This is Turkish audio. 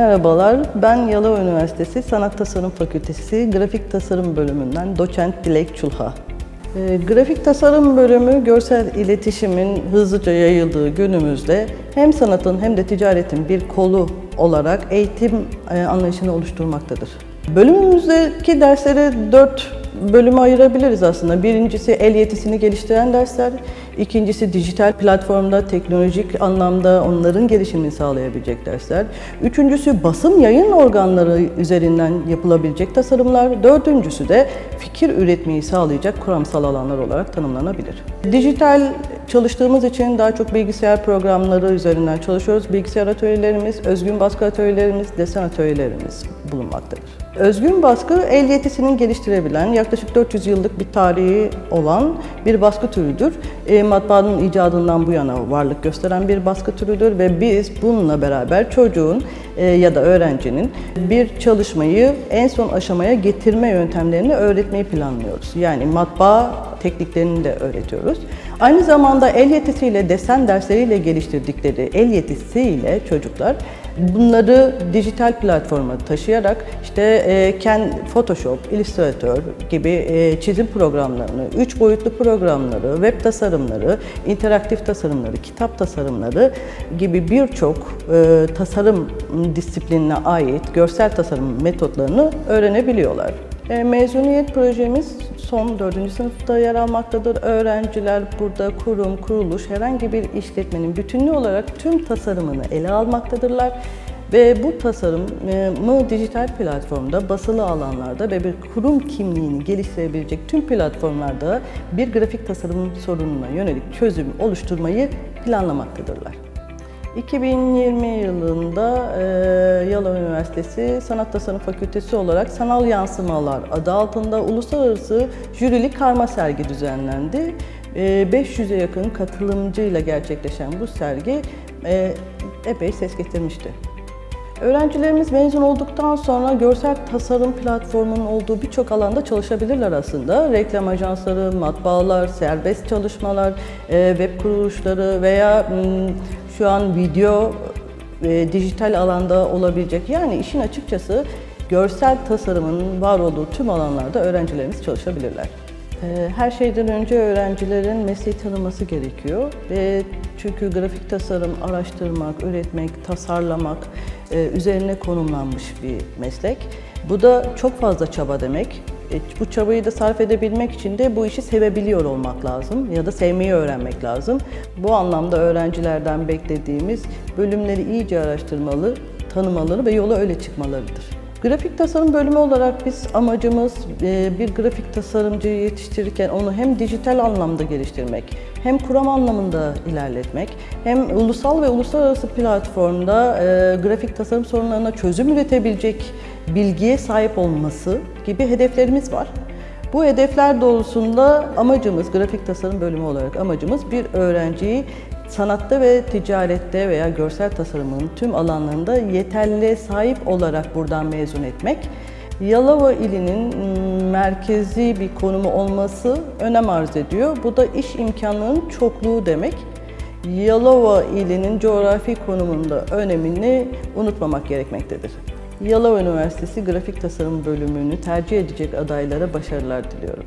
Merhabalar, ben Yalova Üniversitesi Sanat Tasarım Fakültesi Grafik Tasarım Bölümünden doçent Dilek Çulha. Ee, Grafik tasarım bölümü görsel iletişimin hızlıca yayıldığı günümüzde hem sanatın hem de ticaretin bir kolu olarak eğitim e, anlayışını oluşturmaktadır. Bölümümüzdeki dersleri dört bölüme ayırabiliriz aslında. Birincisi el yetisini geliştiren dersler, ikincisi dijital platformda teknolojik anlamda onların gelişimini sağlayabilecek dersler, üçüncüsü basım yayın organları üzerinden yapılabilecek tasarımlar, dördüncüsü de fikir üretmeyi sağlayacak kuramsal alanlar olarak tanımlanabilir. Dijital çalıştığımız için daha çok bilgisayar programları üzerinden çalışıyoruz. Bilgisayar atölyelerimiz, özgün baskı atölyelerimiz, desen atölyelerimiz bulunmaktadır. Özgün baskı el yetisinin geliştirebilen, yaklaşık 400 yıllık bir tarihi olan bir baskı türüdür. E, matbaanın icadından bu yana varlık gösteren bir baskı türüdür ve biz bununla beraber çocuğun e, ya da öğrencinin bir çalışmayı en son aşamaya getirme yöntemlerini öğretmeyi planlıyoruz. Yani matbaa tekniklerini de öğretiyoruz. Aynı zamanda el yetisiyle desen dersleriyle geliştirdikleri el yetisiyle çocuklar bunları dijital platforma taşıyarak işte e, kendi Photoshop, Illustrator gibi e, çizim programlarını, üç boyutlu programları, web tasarımları, interaktif tasarımları, kitap tasarımları gibi birçok e, tasarım disiplinine ait görsel tasarım metotlarını öğrenebiliyorlar. E, Mezuniyet projemiz son 4. sınıfta yer almaktadır. Öğrenciler burada kurum, kuruluş, herhangi bir işletmenin bütünlü olarak tüm tasarımını ele almaktadırlar. Ve bu tasarımı dijital platformda, basılı alanlarda ve bir kurum kimliğini geliştirebilecek tüm platformlarda bir grafik tasarım sorununa yönelik çözüm oluşturmayı planlamaktadırlar. 2020 yılında e, Yalova Üniversitesi Sanat Tasarım Fakültesi olarak Sanal Yansımalar adı altında uluslararası jürili karma sergi düzenlendi. E, 500'e yakın katılımcıyla gerçekleşen bu sergi e, epey ses getirmişti. Öğrencilerimiz mezun olduktan sonra görsel tasarım platformunun olduğu birçok alanda çalışabilirler aslında. Reklam ajansları, matbaalar, serbest çalışmalar, e, web kuruluşları veya m, şu an video e, dijital alanda olabilecek. Yani işin açıkçası görsel tasarımın var olduğu tüm alanlarda öğrencilerimiz çalışabilirler. E, Her şeyden önce öğrencilerin mesleği tanıması gerekiyor ve çünkü grafik tasarım araştırmak, üretmek, tasarlamak e, üzerine konumlanmış bir meslek. Bu da çok fazla çaba demek. E, Bu çabayı da sarf edebilmek için de bu işi sevebiliyor olmak lazım ya da sevmeyi öğrenmek lazım. Bu anlamda öğrencilerden beklediğimiz bölümleri iyice araştırmalı, tanımaları ve yola öyle çıkmalarıdır. Grafik tasarım bölümü olarak biz amacımız e, bir grafik tasarımcıyı yetiştirirken onu hem dijital anlamda geliştirmek, hem kuram anlamında ilerletmek, hem ulusal ve uluslararası platformda e, grafik tasarım sorunlarına çözüm üretebilecek bilgiye sahip olması gibi hedeflerimiz var. Bu hedefler doğrultusunda amacımız, grafik tasarım bölümü olarak amacımız bir öğrenciyi sanatta ve ticarette veya görsel tasarımın tüm alanlarında yeterliliğe sahip olarak buradan mezun etmek. Yalova ilinin mm, merkezi bir konumu olması önem arz ediyor. Bu da iş imkanlarının çokluğu demek. Yalova ilinin coğrafi konumunda önemini unutmamak gerekmektedir. Yalova Üniversitesi Grafik Tasarım bölümünü tercih edecek adaylara başarılar diliyorum.